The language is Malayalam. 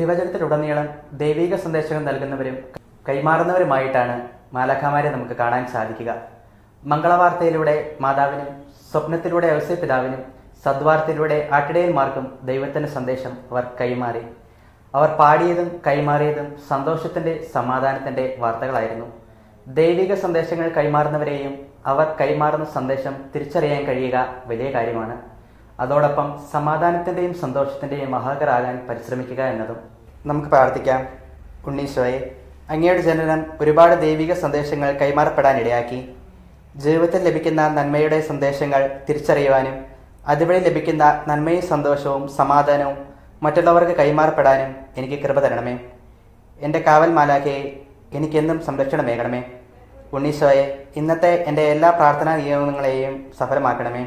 തിരുവചനത്തിലുടനീളം ദൈവിക സന്ദേശങ്ങൾ നൽകുന്നവരും കൈമാറുന്നവരുമായിട്ടാണ് മാലാഖമാരെ നമുക്ക് കാണാൻ സാധിക്കുക. മംഗളവാർത്തയിലൂടെ മാതാവിനും സ്വപ്നത്തിലൂടെ ഔസേ പിതാവിനും സദ്വാർത്തയിലൂടെ ആട്ടിടയന്മാർക്കും ദൈവത്തിന്റെ സന്ദേശം അവർ കൈമാറി. അവർ പാടിയതും കൈമാറിയതും സന്തോഷത്തിന്റെ സമാധാനത്തിന്റെ വാർത്തകളായിരുന്നു. ദൈവിക സന്ദേശങ്ങൾ കൈമാറുന്നവരെയും അവർ കൈമാറുന്ന സന്ദേശം തിരിച്ചറിയാൻ കഴിയുക വലിയ കാര്യമാണ്. അതോടൊപ്പം സമാധാനത്തിന്റെയും സന്തോഷത്തിന്റെയും മഹാകരാകാൻ പരിശ്രമിക്കുക എന്നതും നമുക്ക് പ്രാർത്ഥിക്കാം. ഉണ്ണീശോയെ അങ്ങയുടെ ജനനം ഒരുപാട് ദൈവിക സന്ദേശങ്ങൾ കൈമാറപ്പെടാനിടയാക്കി ജീവിതത്തിൽ ലഭിക്കുന്ന നന്മയുടെ സന്ദേശങ്ങൾ തിരിച്ചറിയുവാനും അതുവഴി ലഭിക്കുന്ന നന്മയും സന്തോഷവും സമാധാനവും മറ്റുള്ളവർക്ക് കൈമാറപ്പെടാനും എനിക്ക് കൃപ തരണമേ. എന്റെ കാവൽ മാലാഖയെ എനിക്കെന്നും സംരക്ഷണമേകണമേ. ഉണ്ണീശോയെ ഇന്നത്തെ എന്റെ എല്ലാ പ്രാർത്ഥനാ നിയമങ്ങളെയും സഫലമാക്കണമേ.